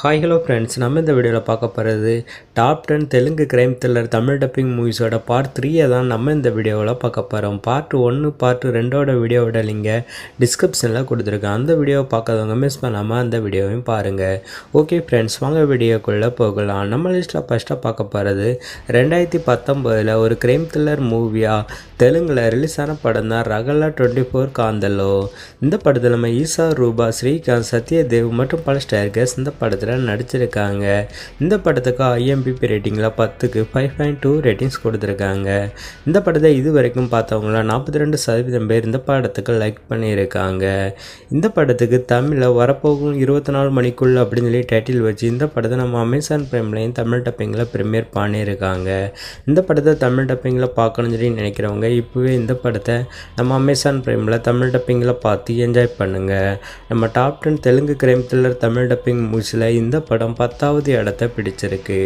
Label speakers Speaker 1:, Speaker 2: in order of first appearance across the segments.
Speaker 1: Hi hello friends நம்ம இந்த வீடியோவில் பார்க்க போகிறது top ten Telugu crime thriller Tamil dubbing மூவிஸோட part த்ரீயை தான் நம்ம இந்த வீடியோவில் பார்க்க போகிறோம் பார்ட் ஒன்று பார்ட் ரெண்டோட வீடியோவோட லிங்கை டிஸ்கிரிப்ஷனில் கொடுத்துருக்கேன். அந்த வீடியோவை பார்க்காதவங்க மிஸ் பண்ணாமல் அந்த வீடியோவையும் பாருங்கள் ஓகே ஃப்ரெண்ட்ஸ் வாங்க வீடியோக்குள்ளே போகலாம். நம்ம லிஸ்ட்டில் ஃபஸ்ட்டாக பார்க்க போகிறது ரெண்டாயிரத்தி பத்தொம்போதில் ஒரு கிரைம் த்ரில்லர் மூவியாக தெலுங்கில் ரிலீஸ் ஆன படம் தான் ரகலா டுவெண்ட்டி ஃபோர் காந்தலோ இந்த படத்தில் நம்ம ஈசா ரூபா ஸ்ரீகாந்த் சத்யதேவ் மற்றும் பல ஸ்டார்கர்ஸ் இந்த படத்தில் நடிச்சிருக்காங்க. இந்த படத்துக்கு ஐஎம்பிபி ரேட்டிங்கில் பத்துக்கு ஃபைவ் பாயிண்ட் டூ ரேட்டிங்ஸ் கொடுத்துருக்காங்க. இந்த படத்தை இது வரைக்கும் பார்த்தவங்கள நாற்பத்தி ரெண்டு சதவீதம் பேர் இந்த படத்துக்கு லைக் பண்ணியிருக்காங்க. இந்த படத்துக்கு தமிழில் வரப்போகும் இருபத்தி நாலு மணிக்குள்ள அப்படின்னு சொல்லி டைட்டில் வச்சு இந்த படத்தை நம்ம அமேசான் ப்ரைம்லையும் தமிழ் டப்பிங்கில் ப்ரீமியர் பண்ணியிருக்காங்க. இந்த படத்தை தமிழ் டப்பிங்கில் பார்க்கணும்னு சொல்லி நினைக்கிறவங்க இப்போவே இந்த படத்தை நம்ம அமேசான் ப்ரைமில் தமிழ் டப்பிங்கில் பார்த்து என்ஜாய் பண்ணுங்கள் நம்ம top ten Telugu crime thriller Tamil dubbing மூவிஸில் இந்த படம் பத்தாவது இடத்த பிடிச்சிருக்கு.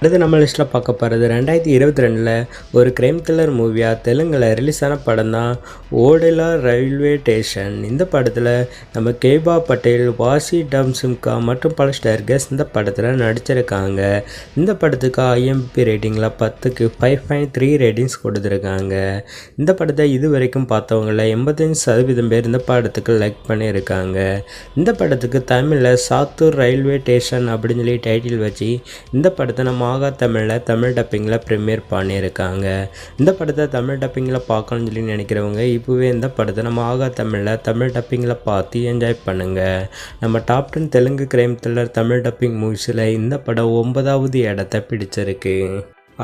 Speaker 1: அடுத்து நம்ம லிஸ்ட்டில் பார்க்க போகிறது ரெண்டாயிரத்தி இருபத்தி ரெண்டில் ஒரு கிரைம் த்ரில்லர் மூவியாக தெலுங்கில் ரிலீஸ் ஆன படம் தான் ஓடெலா ரயில்வே ஸ்டேஷன் இந்த படத்தில் நம்ம கேபா பட்டேல் வாசி டம் சிம்கா மற்றும் பல ஸ்டார்கஸ் இந்த படத்தில் நடிச்சிருக்காங்க. இந்த படத்துக்கு ஐஎம்பி ரேட்டிங்கில் பத்துக்கு ஃபைவ் பாயிண்ட் த்ரீ ரேட்டிங்ஸ் கொடுத்துருக்காங்க. இந்த படத்தை இது வரைக்கும் பார்த்தவங்கள எண்பத்தஞ்சு சதவீதம் பேர் இந்த படத்துக்கு லைக் பண்ணியிருக்காங்க. இந்த படத்துக்கு தமிழில் சாத்தூர் ரயில்வே ஸ்டேஷன் அப்படின்னு சொல்லி டைட்டில் வச்சு இந்த படத்தை நம்ம ஆகா தமிழில் தமிழ் டப்பிங்கில் ப்ரீமியர் பண்ணியிருக்காங்க. இந்த படத்தை தமிழ் டப்பிங்கில் பார்க்கணும்னு சொல்லி நினைக்கிறவங்க இப்போவே இந்த படத்தை நம்ம ஆகா தமிழில் தமிழ் டப்பிங்கில் பார்த்து என்ஜாய் பண்ணுங்கள் நம்ம top ten Telugu crime thriller Tamil dubbing மூவிஸில் இந்த படம் ஒன்பதாவது இடத்த பிடிச்சிருக்கு.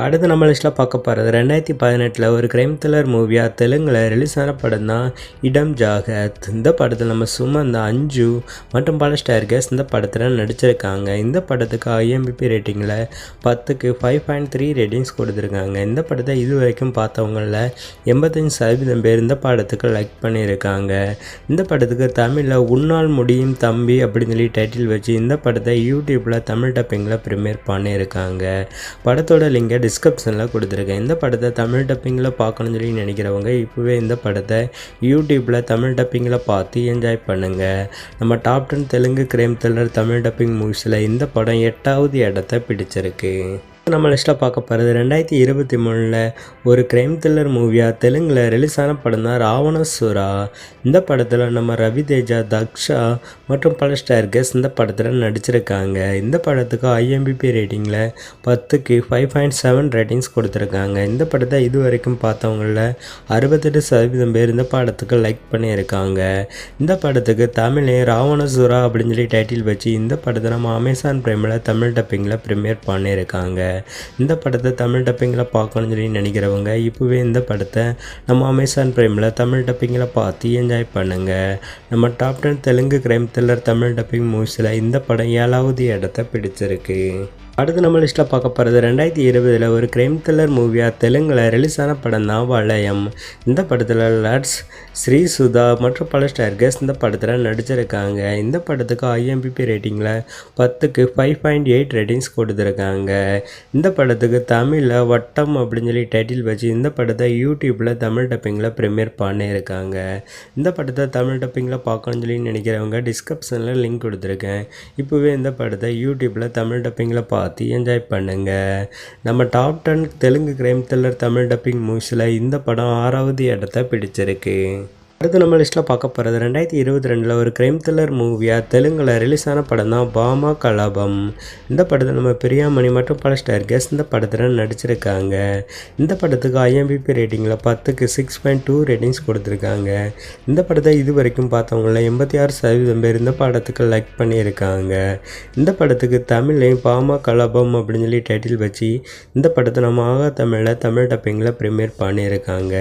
Speaker 1: அடுத்து நம்ம லிஸ்ட்டில் பார்க்க போகிறது ரெண்டாயிரத்தி பதினெட்டில் ஒரு கிரைம் த்ரில்லர் மூவியாக தெலுங்கில் ரிலீஸ் ஆன படம் தான் இடம் ஜாகத். இந்த படத்தில் நம்ம சுமந்த அஞ்சு மற்றும் பல ஸ்டார்கஸ் இந்த படத்தில் நடிச்சிருக்காங்க. இந்த படத்துக்கு ஐஎம்பிபி ரேட்டிங்கில் பத்துக்கு ஃபைவ் பாயிண்ட் த்ரீ ரேட்டிங்ஸ் கொடுத்துருக்காங்க. இந்த படத்தை இது வரைக்கும் பார்த்தவங்களில் எண்பத்தஞ்சு சதவீதம் பேர் இந்த படத்துக்கு லைக் பண்ணியிருக்காங்க. இந்த படத்துக்கு தமிழில் உன்னால் முடியும் தம்பி அப்படின்னு சொல்லி டைட்டில் வச்சு இந்த படத்தை யூடியூப்பில் தமிழ் டப்பிங்கில் ப்ரீமியர் பண்ணியிருக்காங்க. படத்தோட லிங்கை டிஸ்கிரிப்ஷனில் கொடுத்துருக்கேன். இந்த படத்தை தமிழ் டப்பிங்கில் பார்க்கணும்னு சொல்லி நினைக்கிறவங்க இப்போவே இந்த படத்தை யூடியூப்பில் தமிழ் டப்பிங்கில் பார்த்து என்ஜாய் பண்ணுங்கள் நம்ம top ten Telugu crime thriller Tamil dubbing மூவிஸில் இந்த படம் எட்டாவது இடத்த பிடிச்சிருக்கு. நம்ம லிஸ்ட்டில் பார்க்க போகிறது ரெண்டாயிரத்தி இருபத்தி மூணில் ஒரு கிரைம் த்ரில்லர் மூவியாக தெலுங்கில் ரிலீஸ் ஆன படம் தான் ராவணசுரா. இந்த படத்தில் நம்ம ரவி தேஜா தக்ஷா மற்றும் பல ஸ்டார்கஸ் இந்த படத்தில் நடிச்சிருக்காங்க. இந்த படத்துக்கு ஐஎம்பிபி ரேட்டிங்கில் பத்துக்கு ஃபைவ் பாயிண்ட் செவன் ரேட்டிங்ஸ் கொடுத்துருக்காங்க. இந்த படத்தை இது வரைக்கும் பார்த்தவங்களில் அறுபத்தெட்டு சதவீதம் பேர் இந்த படத்துக்கு லைக் பண்ணியிருக்காங்க. இந்த படத்துக்கு தமிழே ராவணசுரா அப்படின்னு சொல்லி டைட்டில் வச்சு இந்த படத்தை நம்ம அமேசான் ப்ரைமில் தமிழ் டப்பிங்கில் ப்ரிமியர் பண்ணியிருக்காங்க. இந்த படத்தை தமிழ் டப்பிங்கில் பார்க்கணும்னு சொல்லி நினைக்கிறவங்க இப்போவே இந்த படத்தை நம்ம அமேசான் ப்ரைமில் தமிழ் டப்பிங்கில் பார்த்து என்ஜாய் பண்ணுங்கள் நம்ம top ten Telugu crime thriller Tamil dubbing மூவிஸில் இந்த படம் ஏழாவது இடத்த பிடிச்சிருக்கு. அடுத்து நம்ம லிஸ்ட்டில் பார்க்க போகிறது ரெண்டாயிரத்தி இருபதில் ஒரு கிரைம் த்ரில்லர் மூவியாக தெலுங்கில் ரிலீஸ் ஆன படம் தான் வளையம். இந்த படத்தில் லட்ஸ் ஸ்ரீ சுதா மற்றும் பல ஸ்டார்கர்ஸ் இந்த படத்தில் நடிச்சிருக்காங்க. இந்த படத்துக்கு ஐஎம்பிபி ரேட்டிங்கில் பத்துக்கு ஃபைவ் பாயிண்ட் எயிட் ரேட்டிங்ஸ் கொடுத்துருக்காங்க. இந்த படத்துக்கு தமிழில் வட்டம் அப்படின்னு சொல்லி டைட்டில் வச்சு இந்த படத்தை யூடியூப்பில் தமிழ் டப்பிங்கில் ப்ரீமியர் பண்ணியிருக்காங்க. இந்த படத்தை தமிழ் டப்பிங்கில் பார்க்கணும்னு சொல்லி நினைக்கிறவங்க டிஸ்கிரிப்ஷனில் லிங்க் கொடுத்துருக்கேன். இப்போவே இந்த படத்தை யூடியூப்பில் தமிழ் டப்பிங்கில் பார்த்து என்ஜாய் பண்ணுங்கள் நம்ம top ten Telugu crime thriller Tamil dubbing மூவிஸில் இந்த படம் ஆறாவது இடத்த பிடிச்சிருக்கு. அடுத்து நம்ம லிஸ்ட்டில் பார்க்க போகிறது ரெண்டாயிரத்தி இருபத்தி ரெண்டில் ஒரு கிரைம் த்ரில்லர் மூவியாக தெலுங்கில் ரிலீஸ் ஆன படம் தான் பாமா கலாபம். இந்த படத்தில் நம்ம பிரியாமணி மற்றும் பல ஸ்டார்கஸ் இந்த படத்தில் நடிச்சிருக்காங்க. இந்த படத்துக்கு ஐஎம்பிபி ரேட்டிங்கில் பத்துக்கு சிக்ஸ் பாயிண்ட் டூ ரேட்டிங்ஸ் கொடுத்துருக்காங்க. இந்த படத்தை இது வரைக்கும் பார்த்தவங்கள எண்பத்தி ஆறு சதவீதம் பேர் இந்த படத்துக்கு லைக் பண்ணியிருக்காங்க. இந்த படத்துக்கு தமிழ்லையும் பாமா கலாபம் அப்படின்னு சொல்லி டைட்டில் வச்சு இந்த படத்தை நம்ம ஆகா தமிழில் தமிழ் டப்பிங்கில் ப்ரீமியர் பண்ணியிருக்காங்க.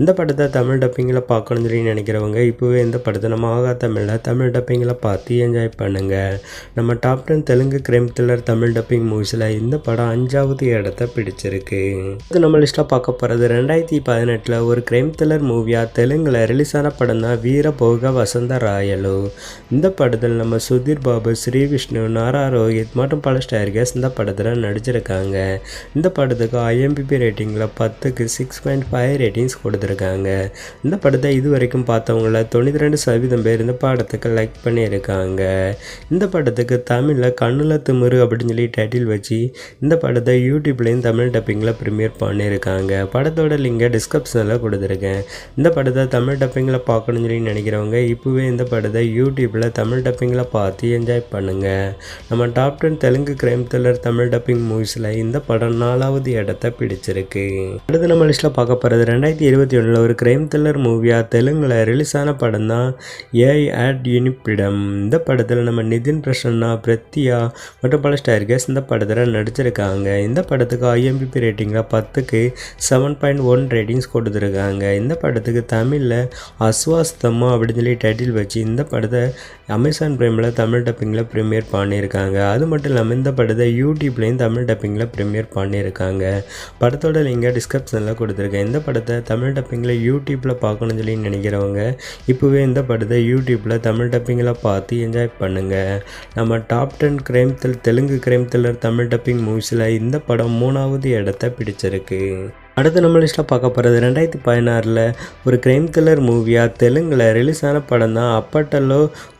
Speaker 1: இந்த படத்தை தமிழ் டப்பிங்கில் பார்க்கணும்னு சொல்லி நினைக்கிறவங்க இப்போவே இந்த படத்தை நம்ம ஆகா தமிழில் தமிழ் டப்பிங்கில் பார்த்து என்ஜாய் பண்ணுங்கள் நம்ம top ten Telugu crime thriller Tamil dubbing மூவிஸில் இந்த படம் அஞ்சாவது இடத்த பிடிச்சிருக்கு. இது நம்ம லிஸ்ட்டாக பார்க்க போகிறது ரெண்டாயிரத்தி பதினெட்டில் ஒரு கிரைம் த்ரில்லர் மூவியாக தெலுங்கில் ரிலீஸ் ஆன படம் தான் வீரபோக வசந்த ராயலு. இந்த படத்தில் நம்ம சுதீர் பாபு ஸ்ரீ விஷ்ணு நாரா ரோஹித் மற்றும் பல ஸ்டார்கஸ் இந்த படத்தில் நடிச்சிருக்காங்க. இந்த படத்துக்கு ஐஎம்பிபி ரேட்டிங்கில் பத்துக்கு சிக்ஸ் பாயிண்ட் ஃபைவ் ரேட்டிங்ஸ் கொடுத்துருக்காங்க. இந்த படத்தை இதுவரைக்கும் வரைக்கும் பார்த்தவங்கள தொண்ணூற்றி ரெண்டு சதவீதம் பேர் இந்த படத்துக்கு லைக் பண்ணியிருக்காங்க. இந்த படத்துக்கு தமிழில் கண்ணுல திமிரு அப்படின்னு சொல்லி டைட்டில் வச்சு இந்த படத்தை யூடியூப்லேயும் தமிழ் டப்பிங்கில் ப்ரீமியர் பண்ணியிருக்காங்க. படத்தோட லிங்கை டிஸ்கிரிப்ஷனில் கொடுத்துருக்கேன். இந்த படத்தை தமிழ் டப்பிங்கில் பார்க்கணும்னு சொல்லி நினைக்கிறவங்க இப்போவே இந்த படத்தை யூடியூப்பில் தமிழ் டப்பிங்கில் பார்த்து என்ஜாய் பண்ணுங்கள் நம்ம top ten Telugu crime thriller Tamil dubbing மூவிஸில் இந்த படம் நாலாவது இடத்த பிடிச்சிருக்கு. அடுத்து நம்ம லிஸ்ட்டில் பார்க்க போகிறது ரெண்டாயிரத்தி இருபத்தி ஒன்றில் ஒரு கிரைம் த்ரில்லர் மூவியாக தெலுங்கில் ரிலீஸ் ஆன படம் தான் ஏஐ ஆட் யூனிப்பிடம் இந்த படத்தில் நம்ம நிதின் பிரசன்னா பிரத்யா மற்றும் பல ஸ்டார்கஸ் இந்த படத்தில் நடிச்சிருக்காங்க. இந்த படத்துக்கு ஐஎம்பிபி ரேட்டிங்கில் பத்துக்கு செவன் பாயிண்ட் ஒன் ரேட்டிங்ஸ் கொடுத்துருக்காங்க. இந்த படத்துக்கு தமிழில் அஸ்வாஸ்தமா அப்படின்னு சொல்லி டைட்டில் வச்சு இந்த படத்தை அமேசான் பிரைமில் தமிழ் டப்பிங்கில் ப்ரீமியர் பண்ணியிருக்காங்க. அது மட்டும் இல்லாமல் இந்த படத்தை யூடியூப்லேயும் தமிழ் டப்பிங்கில் ப்ரீமியர் பண்ணியிருக்காங்க. படத்தோட லிங்கை டிஸ்கிரிப்ஷனில் கொடுத்துருக்கேன். இந்த படத்தை தமிழ் டப்பிங்கில் யூடியூப்பில் பார்க்கணும்னு சொல்லி நினைக்கிறேன் நினைக்கிறவங்க இப்போவே இந்த படத்தை யூடியூப்பில் தமிழ் டப்பிங்கில் பார்த்து என்ஜாய் பண்ணுங்கள் நம்ம டாப் டென் கிரைம் தில் Telugu crime thriller Tamil dubbing மூவிஸில் இந்த படம் மூணாவது இடத்த பிடிச்சிருக்கு. அடுத்து நம்ம லிஸ்ட்டில் பார்க்க போகிறது ரெண்டாயிரத்தி பதினாறில் ஒரு கிரைம் த்ரில்லர் மூவியாக தெலுங்கில் ரிலீஸ் ஆன படம் தான் அப்பட்டலோ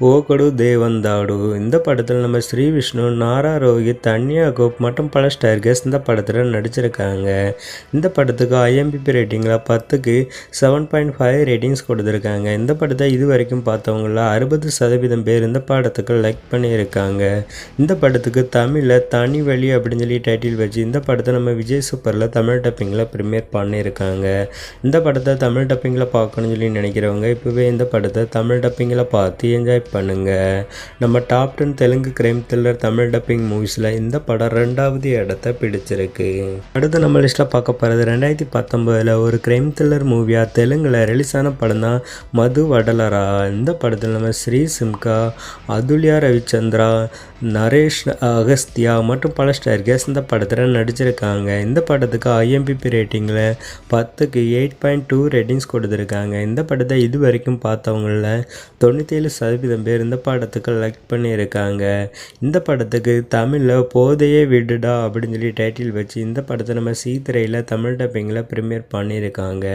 Speaker 1: ஓகடு தேவந்தாடு. இந்த படத்தில் நம்ம ஸ்ரீ விஷ்ணு நாரா ரோஹித் அன்யா கோப் மற்றும் பல ஸ்டார்கர்ஸ் இந்த படத்தில் நடிச்சிருக்காங்க. இந்த படத்துக்கு ஐஎம்பிபி ரேட்டிங்கில் பத்துக்கு செவன் பாயிண்ட் ஃபைவ் ரேட்டிங்ஸ் கொடுத்துருக்காங்க. இந்த படத்தை இது வரைக்கும் பார்த்தவங்கள அறுபது சதவீதம் பேர் இந்த படத்துக்கு லைக் பண்ணியிருக்காங்க. இந்த படத்துக்கு தமிழில் தனி வழி அப்படின்னு சொல்லி டைட்டில் வச்சு இந்த படத்தை நம்ம விஜய் சூப்பரில் தமிழ் டப்பிங்கில் ப்ரிமியர் பண்ணியிருக்காங்க. இந்த படத்தை தமிழ் டப்பிங்கில் பார்க்கணும்னு சொல்லி நினைக்கிறவங்க இப்போவே இந்த படத்தை தமிழ் டப்பிங்கில் பார்த்து என்ஜாய் பண்ணுங்கள் நம்ம top ten Telugu crime thriller Tamil dubbing மூவிஸில் இந்த படம் ரெண்டாவது இடத்த பிடிச்சிருக்கு. அடுத்து நம்ம லிஸ்ட்டில் பார்க்க போகிறது ரெண்டாயிரத்தி பத்தொம்போதில் ஒரு கிரைம் த்ரில்லர் மூவியாக தெலுங்கில் ரிலீஸ் ஆன படம் தான் மது வடலரா. இந்த படத்தில் நம்ம ஸ்ரீ சிம்கா அதுல்யா ரவிச்சந்திரா நரேஷ் அகஸ்தியா மற்றும் பல ஸ்டார்கஸ் இந்த படத்தில் நடிச்சிருக்காங்க. இந்த படத்துக்கு ஐஎம்பிபி ரேட்டிங்கில் பத்துக்கு எயிட் பாயிண்ட் டூ ரேட்டிங்ஸ் கொடுத்துருக்காங்க. இந்த படத்தை இது வரைக்கும் பார்த்தவங்கள தொண்ணூற்றேழு சதவீதம் பேர் இந்த படத்துக்கு லைக் பண்ணியிருக்காங்க. இந்த படத்துக்கு தமிழில் போதையே விடுடா அப்படின்னு சொல்லி டைட்டில் வச்சு இந்த படத்தை நம்ம சீத்திரையில் தமிழ் டப்பிங்கில் ப்ரீமியர் பண்ணியிருக்காங்க.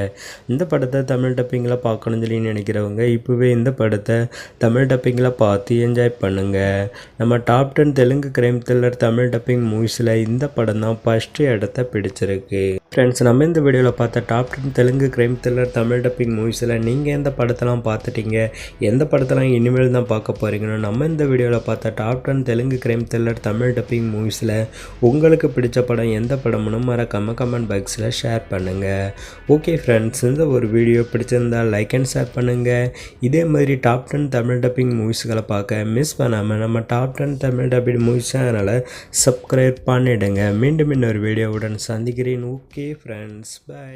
Speaker 1: இந்த படத்தை தமிழ் டப்பிங்கில் பார்க்கணும்னு சொல்லி நினைக்கிறவங்க இப்போவே இந்த படத்தை தமிழ் டப்பிங்கில் பார்த்து என்ஜாய் பண்ணுங்கள் நம்ம top ten Telugu crime thriller Tamil dubbing மூவிஸில் இந்த படம் தான் ஃபஸ்ட்டு இடத்த பிடிச்சிருக்கு. ஃப்ரெண்ட்ஸ் நம்ம இந்த வீடியோவில் பார்த்த top ten Telugu crime thriller Tamil dubbing மூவிஸில் நீங்கள் எந்த படத்தெல்லாம் பார்த்துட்டீங்க? எந்த படத்தெல்லாம் இனிமேல் தான் பார்க்க போகிறீங்கன்னு நம்ம இந்த வீடியோவில் பார்த்த top ten Telugu crime thriller Tamil dubbing மூவிஸில் உங்களுக்கு பிடிச்ச படம் எந்த படம்னு மறக்காமல் கமெண்ட் பாக்ஸில் ஷேர் பண்ணுங்கள் ஓகே ஃப்ரெண்ட்ஸ் இந்த ஒரு வீடியோ பிடிச்சிருந்தால் லைக் அண்ட் ஷேர் பண்ணுங்கள் இதே மாதிரி டாப் டென் தமிழ் டப்பிங் மூவிஸ்களை பார்க்க மிஸ் பண்ணாமல் நம்ம top ten Tamil dubbing movies சேனலை சப்ஸ்கிரைப் பண்ணிவிடுங்க மீண்டும் இன்னொரு வீடியோவுடன் சந்திக்கிறேன். Okay friends by